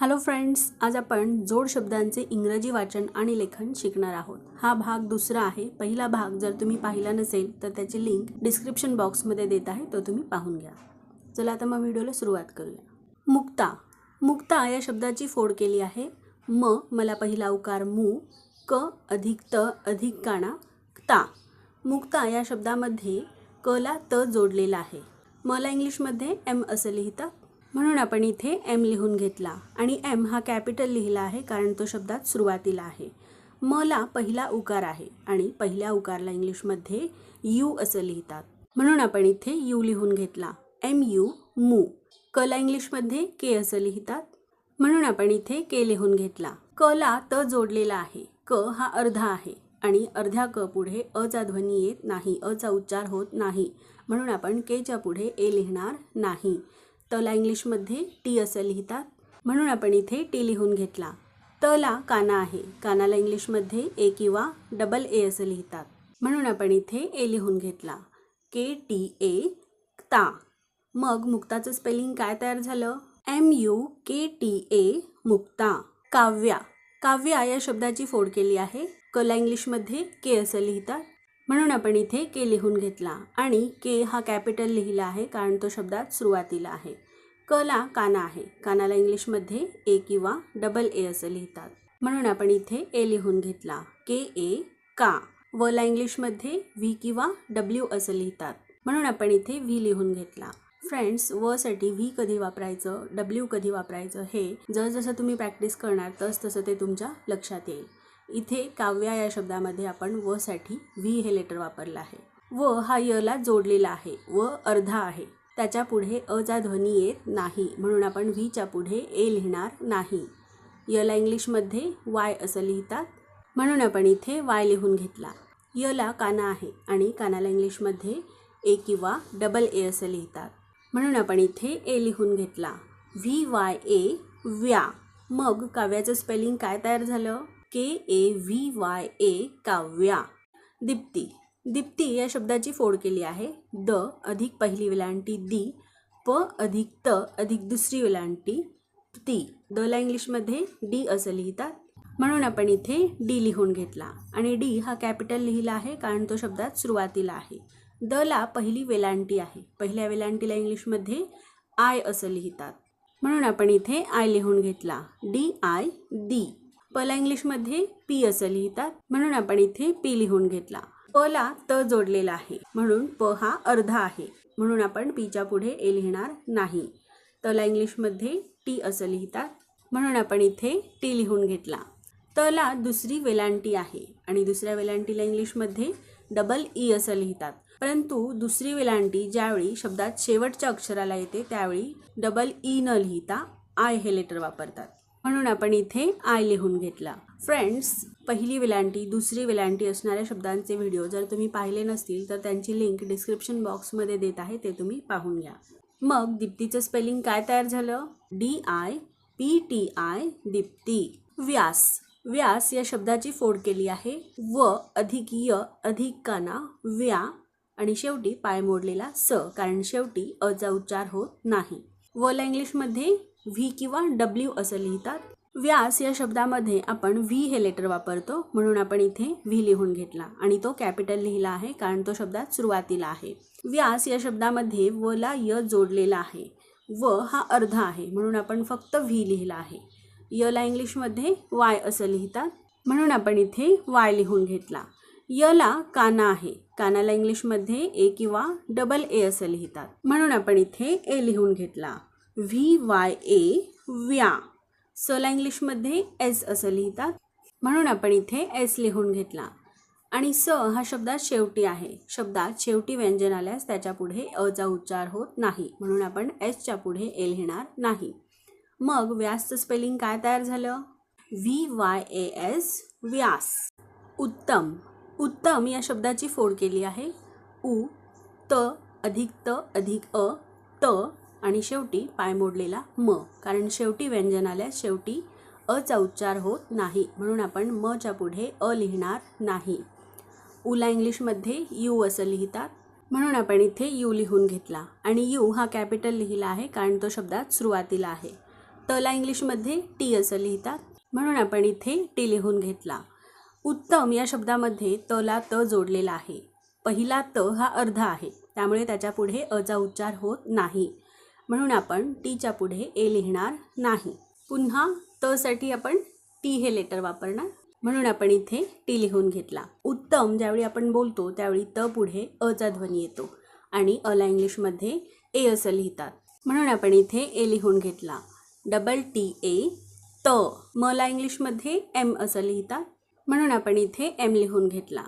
Hello friends आज आपण जोड शब्दांचे इंग्रजी वाचन आणि लेखन शिकणार आहोत. हा भाग दुसरा आहे. पहिला भाग जर तुम्ही पाहिला नसेल तर त्याची लिंक डिस्क्रिप्शन बॉक्समध्ये देत आहे. तो तुम्ही पाहून घ्या. चला आता मग व्हिडिओला सुरुवात करूया. मुक्ता. मुक्ता या शब्दाची फोड केली आहे. म मला पहिला उकार मू क अधिक त अधिक काणा ता. मुक्ता या शब्दामध्ये कला त जोडलेला आहे. मला इंग्लिशमध्ये एम असं लिहितं म्हणून आपण इथे एम लिहून घेतला. आणि एम हा कॅपिटल लिहिला आहे कारण तो शब्दात सुरुवातीला आहे. मला पहिला उकार आहे आणि पहिल्या उकारला इंग्लिशमध्ये यू असं लिहितात. म्हणून आपण इथे यू लिहून घेतला. एम यू मू. कला इंग्लिशमध्ये के असं लिहितात. म्हणून आपण इथे के लिहून घेतला. कला त जोडलेला आहे. क हा अर्धा आहे आणि अर्ध्या क पुढे अचा ध्वनी येत नाही. अचा उच्चार होत नाही. म्हणून आपण केच्या पुढे ए लिहिणार नाही. तला इंग्लिशमध्ये टी असं लिहितात. म्हणून आपण इथे टी लिहून घेतला. तला काना आहे. कानाला इंग्लिशमध्ये ए किंवा डबल ए असं लिहितात. म्हणून आपण इथे ए लिहून घेतला. के टी ए ता. मग मुक्ताचं स्पेलिंग काय तयार झालं? M U K T A Mukta. Kavya. Kavya या शब्दाची फोड केली आहे. कला इंग्लिशमध्ये के असं लिहितात. म्हणून आपण इथे के लिहून घेतला. आणि के हा कॅपिटल लिहिला आहे कारण तो शब्दात सुरुवातीला आहे. कला काना आहे. कानाला इंग्लिशमध्ये ए किंवा डबल ए असं लिहितात. म्हणून आपण इथे ए लिहून घेतला. के ए का. वला इंग्लिशमध्ये व्ही किंवा डब्ल्यू असं लिहितात. म्हणून आपण इथे व्ही लिहून घेतला. फ्रेंड्स वसाठी व्ही कधी वापरायचं डब्ल्यू कधी वापरायचं हे जसजसं तुम्ही प्रॅक्टिस करणार तस तसं ते तुमच्या लक्षात येईल. इथे काव्या या शब्दामध्ये आपण व साठी व्ही हे लेटर वापरलं आहे. व हा यला जोडलेला आहे. व अर्धा आहे. त्याच्या पुढे अचा ध्वनी येत नाही म्हणून आपण व्हीच्या पुढे ए लिहिणार नाही. यला इंग्लिशमध्ये वाय असं लिहितात. म्हणून आपण इथे वाय लिहून घेतला. यला काना आहे आणि कानाला इंग्लिशमध्ये ए किंवा डबल ए असं लिहितात. म्हणून आपण इथे ए लिहून घेतला. व्ही वाय ए व्या. मग काव्याचं स्पेलिंग काय तयार झालं? K A V Y A Kavya. Deepti. Deepti या शब्दाची फोड केली आहे. द अधिक पहिली वेलांटी दी. प अधिक त अधिक दुसरी वेलांटी ती. दला इंग्लिशमध्ये डी असं लिहितात. म्हणून आपण इथे डी लिहून घेतला. आणि डी हा कॅपिटल लिहिला आहे कारण तो शब्दात सुरुवातीला आहे. द ला पहिली वेलांटी आहे. पहिल्या वेलांटीला इंग्लिशमध्ये आय असं लिहितात. म्हणून आपण इथे आय लिहून घेतला. डी आय दी. पला इंग्लिशमध्ये पी असं लिहितात. म्हणून आपण इथे पी लिहून घेतला. पला त जोडलेला आहे. म्हणून प हा अर्धा आहे. म्हणून आपण पीच्या पुढे ए लिहिणार नाही. तला इंग्लिशमध्ये टी असं लिहितात. म्हणून आपण इथे टी लिहून घेतला. तला दुसरी वेलांटी आहे आणि दुसऱ्या वेलांटीला इंग्लिशमध्ये डबल ई असं लिहितात. परंतु दुसरी वेलांटी ज्यावेळी शब्दात शेवटच्या अक्षराला येते त्यावेळी डबल ई न लिहिता आय हे लेटर वापरतात. म्हणून आपण इथे आय लिहून घेतला. फ्रेंड्स पहिली वेलांटी दुसरी वेलांटी असणाऱ्या शब्दांचे व्हिडिओ जर तुम्ही पाहिले नसतील तर त्यांची लिंक डिस्क्रिप्शन बॉक्समध्ये देत आहे ते तुम्ही पाहून घ्या. मग दीप्तीचं स्पेलिंग काय तयार झालं? D I P T I Deepti. Vyas. Vyas या शब्दाची फोड केली आहे. व अधिक य अधिक काना व्या. आणि शेवटी पाय मोडलेला स कारण शेवटी अचा उच्चार होत नाही. वला इंग्लिशमध्ये व्ही किंवा डब्ल्यू असं लिहितात. व्यास या शब्दामध्ये आपण व्ही हे लेटर वापरतो म्हणून आपण इथे व्ही लिहून घेतला आणि तो कॅपिटल लिहिला आहे कारण तो शब्दात सुरुवातीला आहे. व्यास या शब्दामध्ये व ला य जोडलेला आहे. व हा अर्धा आहे म्हणून आपण फक्त व्ही लिहिला आहे. यला इंग्लिशमध्ये वाय असं लिहितात म्हणून आपण इथे वाय लिहून घेतला. यला काना आहे कानाला इंग्लिशमध्ये ए किंवा डबल ए असं लिहितात म्हणून आपण इथे ए लिहून घेतला. व्ही वाय ए व्या. सला इंग्लिशमध्ये एस असं लिहितात. म्हणून आपण इथे एस लिहून घेतला. आणि स हा शब्दात शेवटी आहे. शब्दात शेवटी व्यंजन आल्यास त्याच्या पुढे अचा उच्चार होत नाही. म्हणून आपण एसच्या पुढे ए लिहिणार नाही. मग व्यासचं स्पेलिंग काय तयार झालं? V Y A S Vyas. Uttam. Uttam या शब्दाची फोड केली आहे. उ त अधिक त अधिक अ त आणि शेवटी पाय मोडलेला म. कारण शेवटी व्यंजन आल्यास शेवटी अचा उच्चार होत नाही. म्हणून आपण मच्या पुढे अ लिहिणार नाही. उला इंग्लिशमध्ये यू असं लिहितात. म्हणून आपण इथे यू लिहून घेतला. आणि यू हा कॅपिटल लिहिला आहे कारण तो शब्दात सुरुवातीला आहे. तला इंग्लिशमध्ये टी असं लिहितात. म्हणून आपण इथे टी लिहून घेतला. उत्तम या शब्दामध्ये तला त जोडलेला आहे. पहिला त हा अर्धा आहे. त्यामुळे त्याच्या पुढे अचा उच्चार होत नाही. म्हणून आपण टीच्या पुढे ए लिहिणार नाही. पुन्हा त साठी आपण टी हे लेटर वापरणार. म्हणून आपण इथे टी लिहून घेतला. उत्तम ज्यावेळी आपण बोलतो त्यावेळी त पुढे अचा ध्वनी येतो आणि अला इंग्लिशमध्ये ए असं लिहितात. म्हणून आपण इथे ए लिहून घेतला. डबल टी ए त. मला इंग्लिशमध्ये एम असं लिहितात. म्हणून आपण इथे एम लिहून घेतला.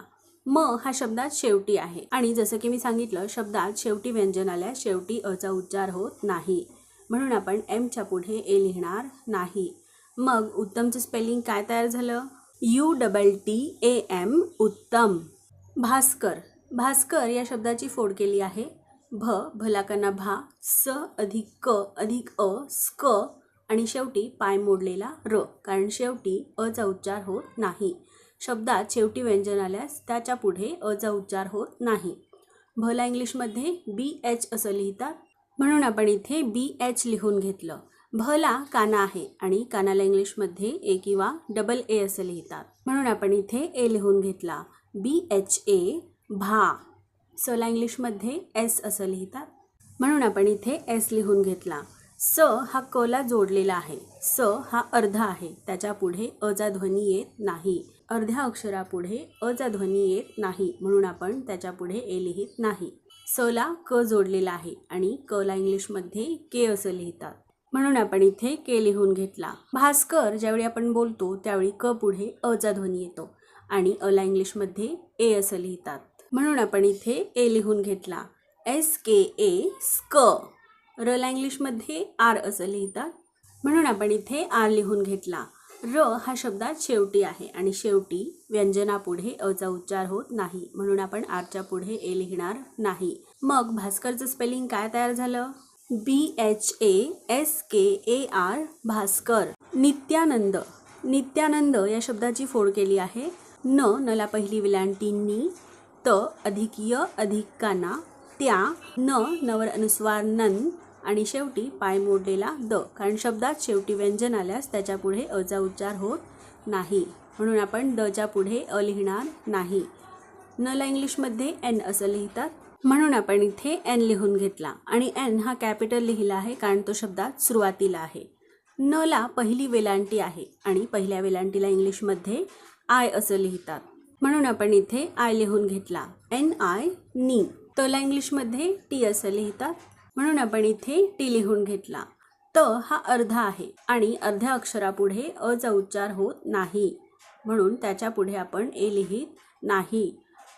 म हा शब्दात शेवटी आहे. आणि जसं की मी सांगितलं शब्दात शेवटी व्यंजन आल्यास शेवटी अचा उच्चार होत नाही. म्हणून आपण एमच्या पुढे ए लिहिणार नाही. मग उत्तमचं स्पेलिंग काय तयार झालं? U double T A M Uttam. Bhaskar. Bhaskar या शब्दाची फोड केली आहे. भ भलाकना भा स अधिक क अधिक अ स्क आणि शेवटी पाय मोडलेला र कारण शेवटी अचा उच्चार होत नाही. शब्दात शेवटी व्यंजन आल्यास त्याच्या पुढे अचा उच्चार होत नाही. भला इंग्लिशमध्ये बी एच असं लिहितात. म्हणून आपण इथे बी एच लिहून घेतलं. भला काना आहे आणि कानाला इंग्लिशमध्ये ए किंवा डबल ए असं लिहितात. म्हणून आपण इथे ए लिहून घेतला. बी एच ए भा. सला इंग्लिशमध्ये एस असं लिहितात. म्हणून आपण इथे एस लिहून घेतला. स हा कला जोडलेला आहे. स हा अर्धा आहे. त्याच्या पुढे अचा ध्वनी येत नाही. अर्ध्या अक्षरापुढे अचा ध्वनी येत नाही म्हणून आपण त्याच्यापुढे ए लिहित नाही. सला क जोडलेला आहे आणि कला इंग्लिशमध्ये के असं लिहितात. म्हणून आपण इथे के लिहून घेतला. भास्कर ज्यावेळी आपण बोलतो त्यावेळी क पुढे अचा ध्वनी येतो आणि अला इंग्लिशमध्ये ए असं लिहितात. म्हणून आपण इथे ए लिहून घेतला. एस के ए स्क रला इंग्लिशमध्ये आर असं लिहितात. म्हणून आपण इथे आर लिहून घेतला. र हा शब्दात शेवटी आहे आणि शेवटी व्यंजनापुढे अचा उच्चार होत नाही. म्हणून आपण आरच्या पुढे ए लिहिणार नाही. मग भास्करचं स्पेलिंग काय तयार झालं? B H A S K A R Bhaskar. Nityanand. Nityanand या शब्दाची फोड केली आहे. न नला पहिली विलांटींनी त अधिक य अधिक काना त्या न नवर अनुस्वार नन आणि शेवटी पाय मोडलेला द. कारण शब्दात शेवटी व्यंजन आल्यास त्याच्यापुढे अचा उच्चार होत नाही. म्हणून आपण दच्या पुढे अ लिहिणार नाही. नला इंग्लिशमध्ये एन असं लिहितात. म्हणून आपण इथे एन लिहून घेतला. आणि एन हा कॅपिटल लिहिला आहे कारण तो शब्दात सुरुवातीला आहे. नला पहिली वेलांटी आहे आणि पहिल्या वेलांटीला इंग्लिशमध्ये आय असं लिहितात. म्हणून आपण इथे आय लिहून घेतला. एन आय नी. तला इंग्लिशमध्ये टी असं लिहितात. म्हणून आपण इथे टी लिहून घेतला. त हा अर्धा आहे आणि अर्ध्या अक्षरापुढे अचा उच्चार होत नाही. म्हणून त्याच्या पुढे आपण ए लिहित नाही.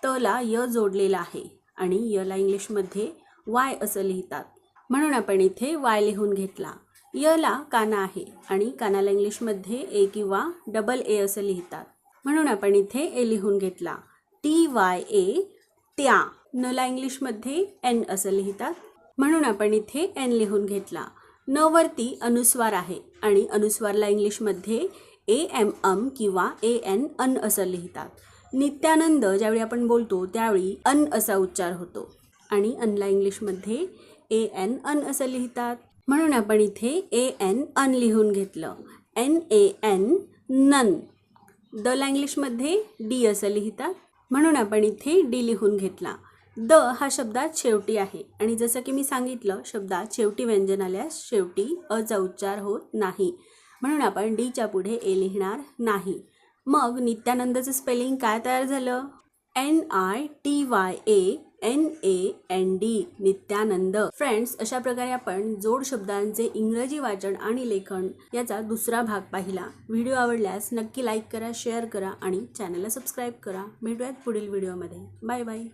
तला य जोडलेला आहे आणि यला इंग्लिशमध्ये वाय असं लिहितात. म्हणून आपण इथे वाय लिहून घेतला. यला काना आहे आणि कानाला इंग्लिशमध्ये ए किंवा डबल ए असं लिहितात. म्हणून आपण इथे ए लिहून घेतला. टी वाय ए त्या. नला इंग्लिशमध्ये एन असं लिहितात. म्हणून आपण इथे एन लिहून घेतला. न वरती अनुस्वार आहे आणि अनुस्वारला इंग्लिशमध्ये ए एम अम किंवा ए एन अन असं लिहितात. नित्यानंद ज्यावेळी आपण बोलतो त्यावेळी अन असा उच्चार होतो. आणि अनला इंग्लिशमध्ये ए एन अन असं लिहितात. म्हणून आपण इथे ए एन अन लिहून घेतलं. एन ए एन नन. द इंग्लिशमध्ये डी असं लिहितात. म्हणून आपण इथे डी लिहून घेतला. द हा शब्दात शेवटी आहे. आणि जसं की मी सांगितलं शब्दात शेवटी व्यंजन आल्यास शेवटी अचा उच्चार होत नाही. म्हणून आपण डीच्या पुढे ए लिहिणार नाही. मग नित्यानंदचं स्पेलिंग काय तयार झालं? N I T Y A N A N D Nityanand. Friends अशा प्रकारे आपण जोड शब्दांचे इंग्रजी वाचन आणि लेखन याचा दुसरा भाग पाहिला. व्हिडिओ आवडल्यास नक्की लाईक करा शेअर करा आणि चॅनलला सबस्क्राईब करा. भेटूयात पुढील व्हिडिओमध्ये बाय बाय